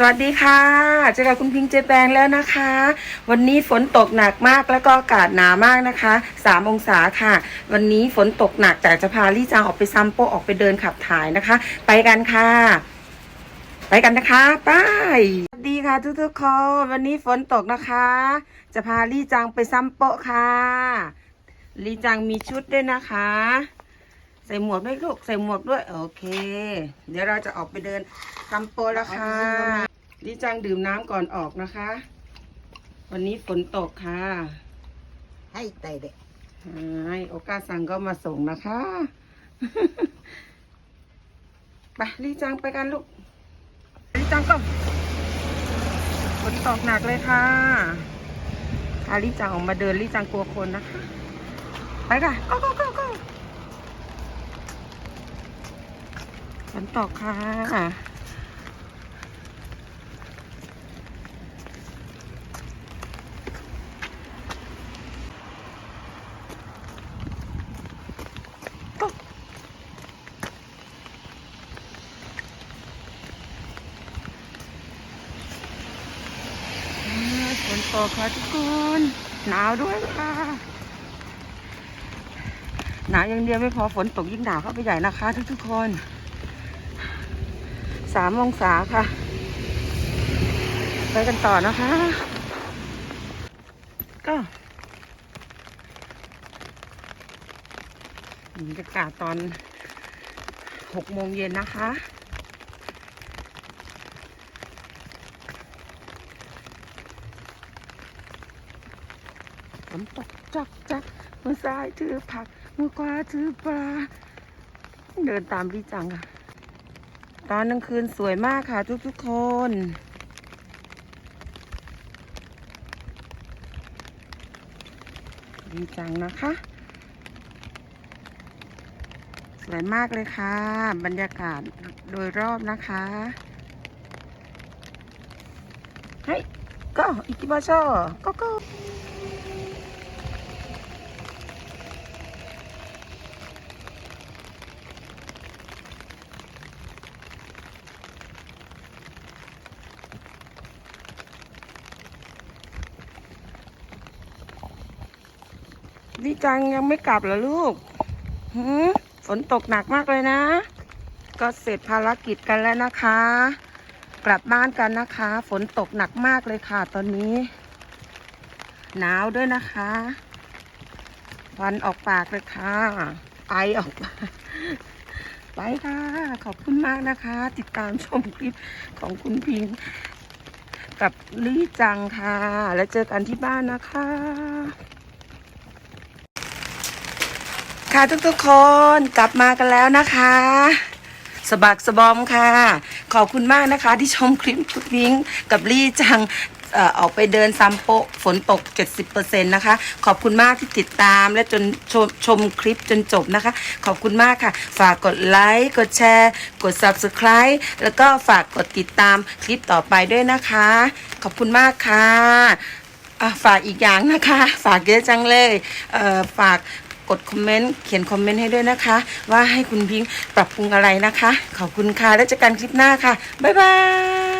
สวัสดีค่ะเจอกับคุณพิงเจแปนแล้วนะคะ วันนี้ฝนตกหนักมากแล้วก็อากาศหนามากนะคะ 3 องศาค่ะ วันนี้ฝนตกหนักแต่จะพาลี่จางออกไปซัมโปออกไปเดินขับถ่ายนะคะ ไปกันค่ะ ไปกันนะคะไปสวัสดีค่ะทุกๆคนวันนี้ฝนตกนะคะ จะพาลี่จางไปซัมโปค่ะ ลี่จางมีชุดด้วยนะคะ ใส่หมวกด้วยลูกใส่หมวกด้วยโอเค เดี๋ยวเราจะออกไปเดินซัมโปแล้วค่ะ ลี่จางดื่มน้ำก่อนออกนะคะ วันนี้ฝนตกค่ะ ให้ไต่เด็กให้โอกาสสั่งก็มาส่งนะคะไปลี่จังไปกันลูกลี่จังก็ฝนตกหนักเลยค่ะพาลี่จังออกมาเดินลี่จังกลัวคนนะคะ ไปค่ะก็ก็ก็ก็ฝนตกค่ะ นตกค่ะทุกคนหนาวด้วยค่ะหนาวอย่างเดียวไม่พอฝนตกยิ่งหนาวเข้าไปใหญ่นะคะ ทุกทุกคนสามองศาค่ะ ไปกันต่อนะคะ ก็บรรยากาศตอนหกโมงเย็นนะคะ ฝนตกจักจักมือซ้ายถือผัก มือขวาถือปลา เดินตามพี่จังค่ะ ตอนกลางคืนสวยมากค่ะทุกๆคนดีจังนะคะ สวยมากเลยค่ะ บรรยากาศโดยรอบนะคะเฮ้ยก็อิกิมาโชก็ก็ นี่จังยังไม่กลับเหรอลูกหืฝนตกหนักมากเลยนะ ก็เสร็จภารกิจกันแล้วนะคะ กลับบ้านกันนะคะ ฝนตกหนักมากเลยค่ะ ตอนนี้ หนาวด้วยนะคะควันออกปากเลยค่ะ ไอออกปากไปค่ะ ขอบคุณมากนะคะ ติดตามชมคลิปของคุณพิงกับลี่จังค่ะ แล้วเจอกันที่บ้านนะคะ ค่ะทุกๆคนกลับมากันแล้วนะคะ สบักสบอมค่ะ ขอบคุณมากนะคะ ที่ชมคลิปทุกวิ้งกับลี่จังเอ่อออกไปเดินซัมโปฝนตก 70%นะคะ ขอบคุณมากที่ติดตามและจนชมชมคลิปจนจบนะคะ ขอบคุณมากค่ะ ฝากกดไลค์กดแชร์ กด Subscribe แล้วก็ฝากกดติดตามคลิปต่อไปด้วยนะคะ ขอบคุณมากค่ะฝากอีกอย่างนะคะ ฝากเยอะจังเลยเอ่อฝาก กดคอมเมนต์เขียนคอมเมนต์ให้ด้วยนะคะ ว่าให้คุณพิงค์ปรับปรุงอะไรนะคะ ขอบคุณค่ะแล้วเจอกันคลิปหน้าค่ะ บ๊ายบาย